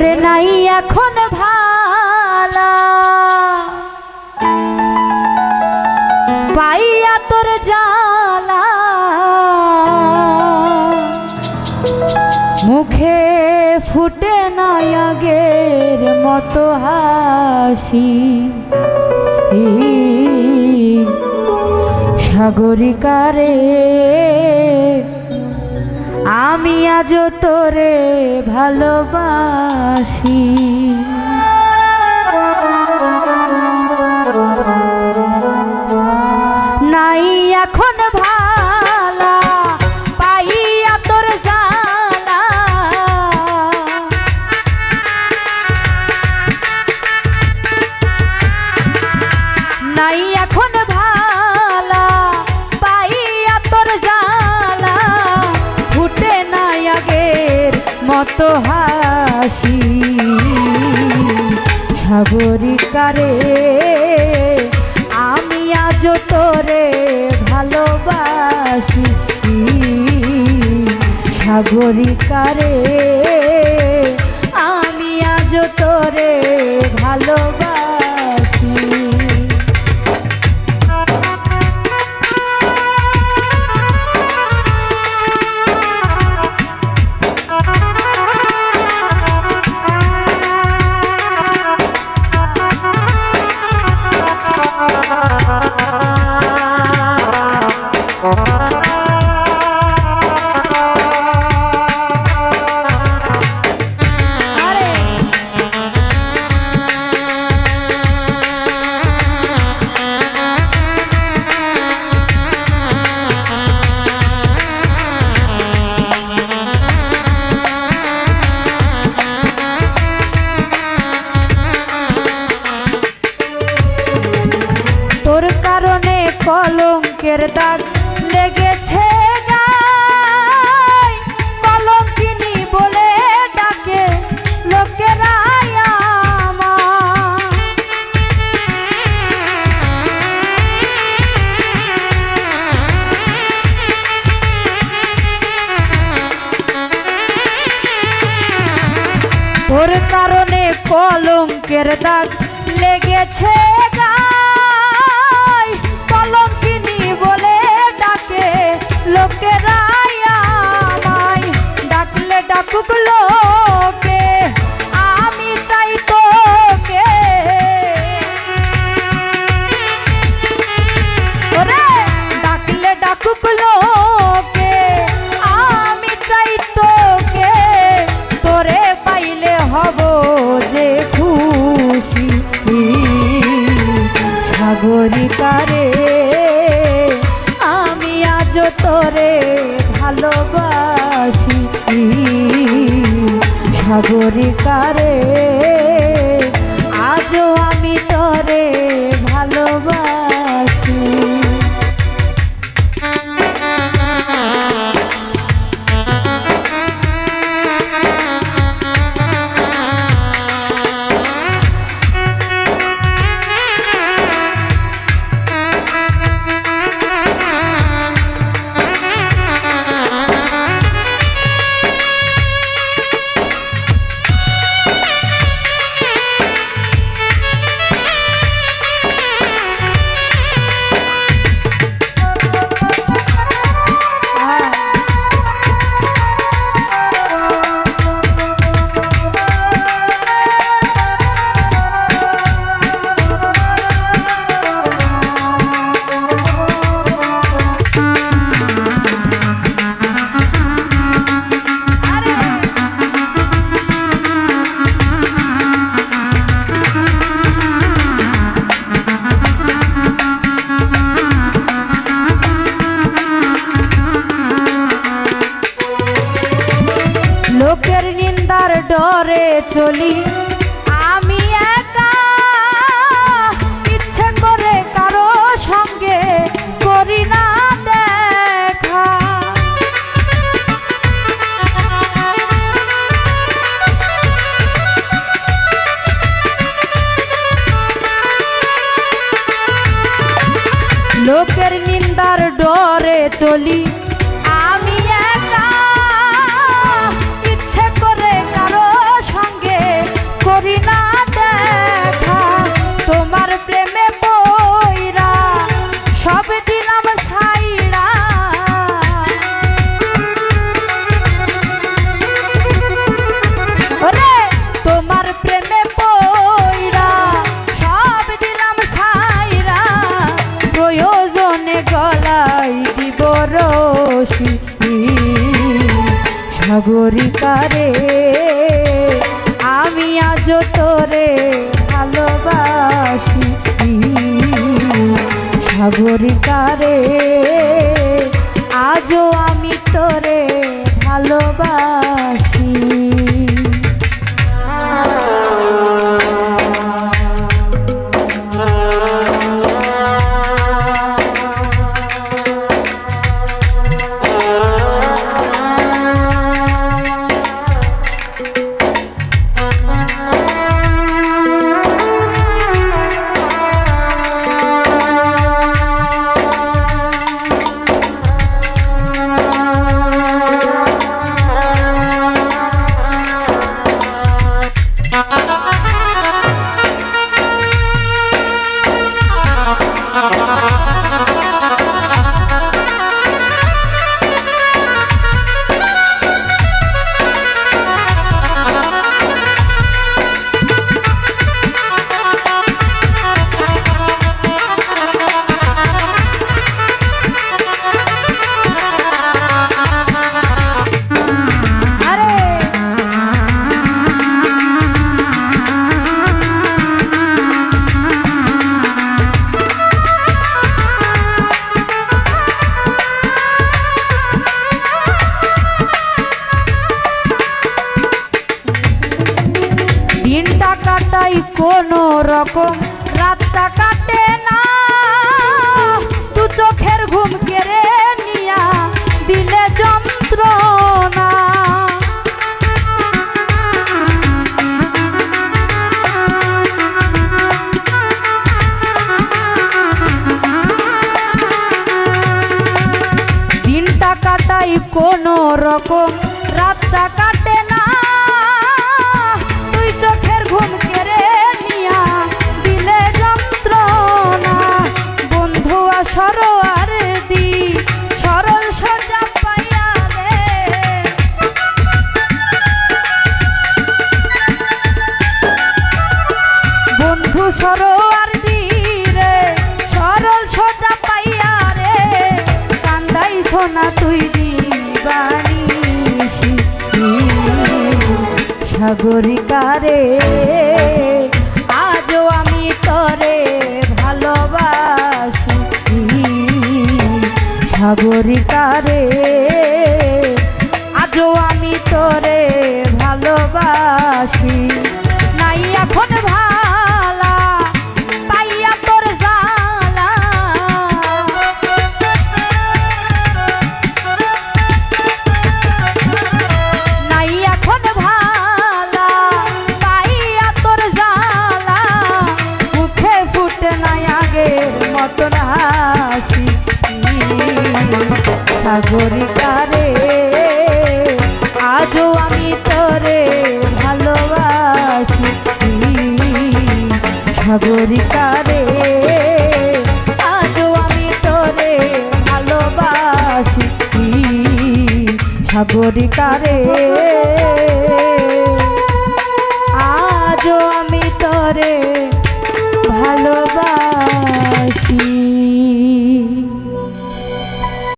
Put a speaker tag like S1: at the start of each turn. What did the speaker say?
S1: ওরে নাই এখন ভালা। পাইয়া তোর জালা মুখে ফুটে নাই আগের মতো হাসি। সাগরিকারে আমি আজ তোরে ভালোবাসি। নাই এখন ভালা পাইয়া তোর জালা নাই এখন ভালা মতো হাসি। সাগরিকারে আমি আজ তোরে ভালোবাসি। সাগরিকারে আমি আজ তোরে ভালোবাসি। কলঙ্কের দাগ লেগেছে বলে লোকেরা। তোর কারণে কলঙ্কের দাগ লেগেছে তোরে ভালোবাসি। সাগরিকারে আজও আমি তোরে ভালোবাসি। লোকের নিন্দার ডরে চলি। সাগরিকারে আমি আজ তোরে ভালোবাসি। সাগরিকারে আজও আমি তোরে ভালোবাসি। রকম রাতটা কাটে না। তু চোখের ঘুম কেড়ে নিয়া দিলে যন্ত্রণা। দিনটা কাটাই কোনো রকম সাগরিকারে আজও আমি তরে ভালোবাসি। সাগরিকারে আজও আমি তোরে ভালোবাসি। নাই এখন ভালা মতন হাসি। সাগরিকারে আজও আমি তোরে ভালোবাসি। সাগরিকারে আজও আমি তোরে ভালোবাসি। সাগরিকারে